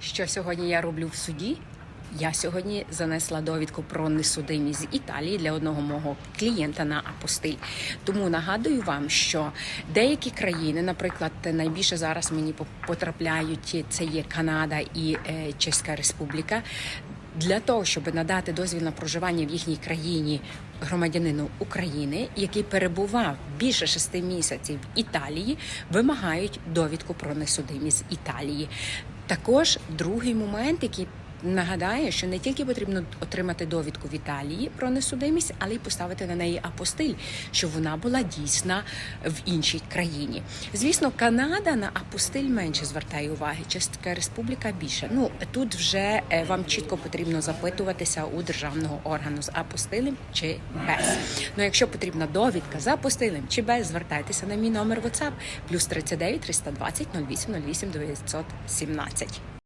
Що сьогодні я роблю в суді? Я сьогодні занесла довідку про несудимість з Італії для одного мого клієнта на апостиль. Тому нагадую вам, що деякі країни, наприклад, найбільше зараз мені потрапляють це є Канада і е, Чеська Республіка. Для того щоб надати дозвіл на проживання в їхній країні громадянину України, який перебував більше шести місяців в Італії, вимагають довідку про несудимість Італії. Також другий момент, який Нагадаю, що не тільки потрібно отримати довідку в Італії про несудимість, але й поставити на неї апостиль, щоб вона була дійсна в іншій країні. Звісно, Канада на апостиль менше звертає уваги. Чеська республіка більше. Ну тут вже е, вам чітко потрібно запитуватися у державного органу з апостилем чи без. Ну якщо потрібна довідка з апостилем чи без, звертайтеся на мій номер WhatsApp плюс 39 320 08 08 917.